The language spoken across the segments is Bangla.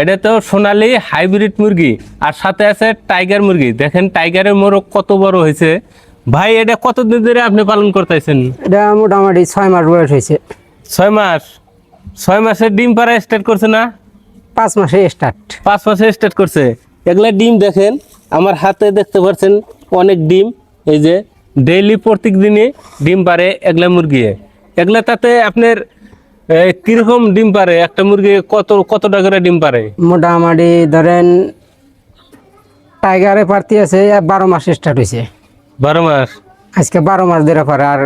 এটা তো সোনালি হাইব্রিড মুরগি আর সাথে আছে টাইগার মুরগি। দেখেন টাইগারের মোরগ কত বড় হয়েছে। ভাই এটা কতদিন ধরে আপনি পালন করতেছেন? এটা মোটামুটি ছয় মাস বয়স হয়েছে। ছয় মাস? ছয় মাসের ডিম পাড়া স্টার্ট করছে না? পাঁচ মাসে স্টার্ট পাঁচ মাসে স্টার্ট করছে। এগুলা ডিম দেখেন আমার হাতে দেখতে পাচ্ছেন অনেক ডিম। এই যে ডেইলি প্রত্যেক দিনে ডিম পারে এগুলা মুরগি। এগুলা তাতে আপনার কীরকম ডিম পারে? একটা মুরগি কত কত টাকা ডিম পারে? মোটামুটি ধরেন টাইগারে পার্টি আছে বারো মাস স্টার্ট হয়েছে বারো মাস? আজকে বারো মাস ধরে করে আর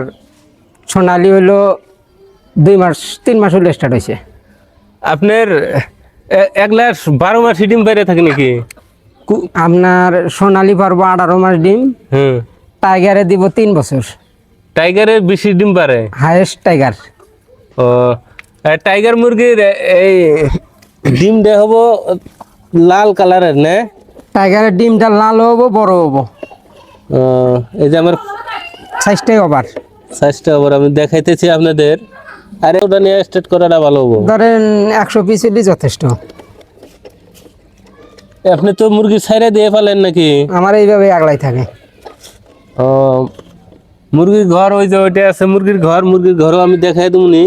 সোনালি হইল দুই মাস তিন মাস হইল স্টার্ট হয়েছে আপনার এ- এগুলা বারো মাস ডিম পারে থাকে নাকি? আপনার সোনালি পারব আঠারো মাস ডিম হুম। টাইগারে দিব তিন বছর। টাইগারে বেশি ডিম পারে? হায়েস্ট টাইগার ও টাইগার মুরগির এই ডিম দে হব লাল কালারের না? টাইগারের ডিমটা লাল হব বড় হব। এই যে আমার সাইজটাই ওভার সাইজটা আবার আমি দেখাইতেছি আপনাদের। আরে ওটা নিয়ে স্টার্ট করাটা ভালো হব। ধরেন একশো পিস যথেষ্ট। আপনি তো মুরগি ছাইরা দিয়ে ফেলেন নাকি? আমার এইভাবে আগলাই থাকে। ও মুরগির ঘর ওই যে ওইটা আছে মুরগির ঘর মুরগির ঘরও আমি দেখাই দেবনি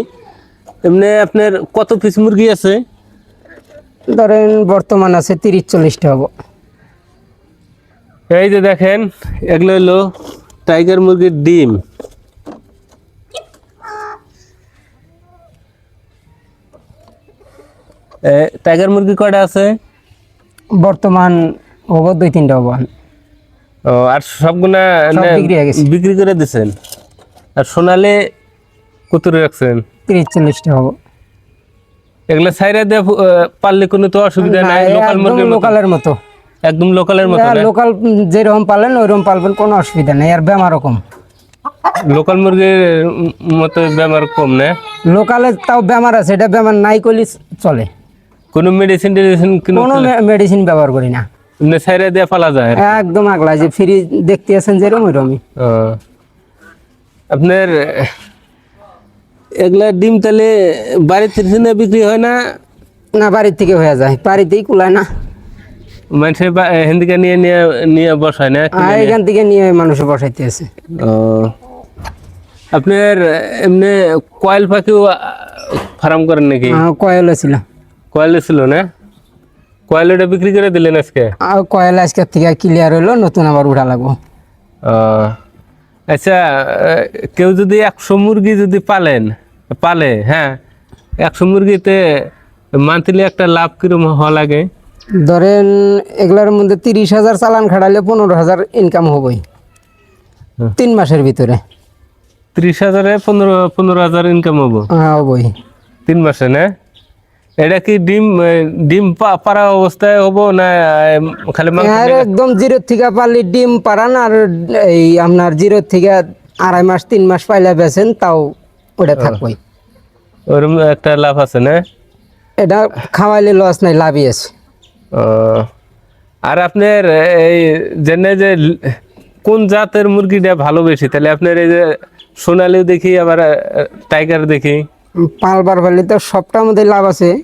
এমনি আপনার কত পিস মুরগি আছে? ধরেন বর্তমান আছে তিরিশ চল্লিশটা হব। এই যে দেখেন এগুলো হলো টাইগার মুরগির ডিম। টাইগার মুরগি কয়টা আছে? বর্তমান হব দুই তিনটা হব। ও আর সবগুলা। বিক্রি করে দিছেন। আর সোনালে কত রাখছেন? তিরিশ চল্লিশটা হব। এগুলা সাইরা দিয়ে পারলে কোনো তো অসুবিধা নাই লোকাল মুরগির লোকালের মতো। একদম লোকালের মতো লোকাল যেরকম পালেন ওইরকম পালবেন কোনো অসুবিধা নেই আর বেমার কম। লোকাল মুরগির মতো বেমার কম না? লোকালে তাও বেমার আছে এটা বেমার নাই করলে চলে। কোনো মেডিসিন টেডিসিন কোনো মেডিসিন ব্যবহার করি না। এমনি সাইরা দিয়ে ফালা যায় একদম আগলা যে ফ্রি দেখতে আছেন যেরকম ওইরকমই। আপনার এগুলা ডিম তাহলে বাড়ির থেকে বিক্রি হয় না? না বাড়ির থেকে হয়ে যায়। বাড়িতেই কুলায় না। মানুষের বা- হেন্দিকে নিয়ে নিয়ে নিয়ে বসায় না? এখান থেকে নিয়ে মানুষ বসাইতে আছে। ও। আপনার এমনি কয়েল পাখিও ফার্ম করেন নাকি? কয়েল ছিল। কয়েল ছিল না? কয়েল ওটা বিক্রি করে দিলেন আজকে? আর কয়েল আজকে থেকে ক্লিয়ার হইল নতুন আবার উঠা লাগবো। আচ্ছা কেউ যদি একশো মুরগি যদি পালেন পালে হ্যাঁ। একশো মুরগিতে মান্থলি একটা লাভ কিরম হওয়া লাগে? ধরেন এগুলার মধ্যে তিরিশ হাজার চালান খাটালে পনেরো হাজার ইনকাম হবই। তিন মাসের ভিতরে। ত্রিশ হাজারে পনেরো পনেরো হাজার ইনকাম হব? হ্যাঁ হবই। তিন মাসে না? এটা কি ডিম ডিম পাড়া অবস্থায় হব না খালি আর একদম জিরো থেকে পারলে ডিম পারান আর এই আপনার জিরো থেকে আড়াই মাস তিন মাস পাইলে বেছেন তাও ওটা থাকবই। ওরকম একটা লাভ আছে না? এটা খাওয়াইলে লস নাই লাভই আছে। আর আপনার এই জেনে যে কোন জাতের মুরগিটা ভালো বেশি? তাহলে আপনার এই যে সোনালিও দেখি আবার টাইগার দেখি। পালবার পারলে তো সবটার মধ্যে লাভ আছে।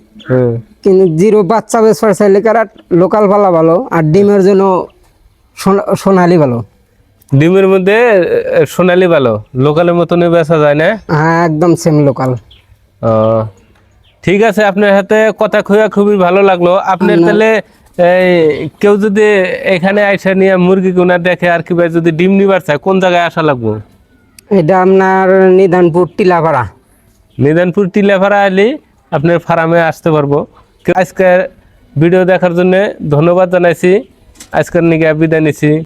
কিন্তু জিরো বাচ্চা বেসবার চাইলে কারা লোকাল পালা ভালো আর ডিমের জন্য সোনা- সোনালি ভালো। ডিমের মধ্যে সোনালি ভালো লোকালের মতনই বেচা যায় না? হ্যাঁ একদম সেম লোকাল ঠিক আছে আপনার হাতে কথা খুঁয়া খুবই ভালো লাগল। আপনার তাহলে কেউ যদি এখানে আইসা নিয়ে মুরগি কোনা দেখে আর কিবা যদি ডিম নিবার চায় কোন জায়গায় আসা লাগবো? এটা আপনার নিদানপুর টিলাপাড়া। নিদানপুর টিলাভাড়া আলি আপনার ফার্মে আসতে পারব। আজকের ভিডিও দেখার জন্য ধন্যবাদ জানাইছি। আজকের নিকে বিদায় নিছি।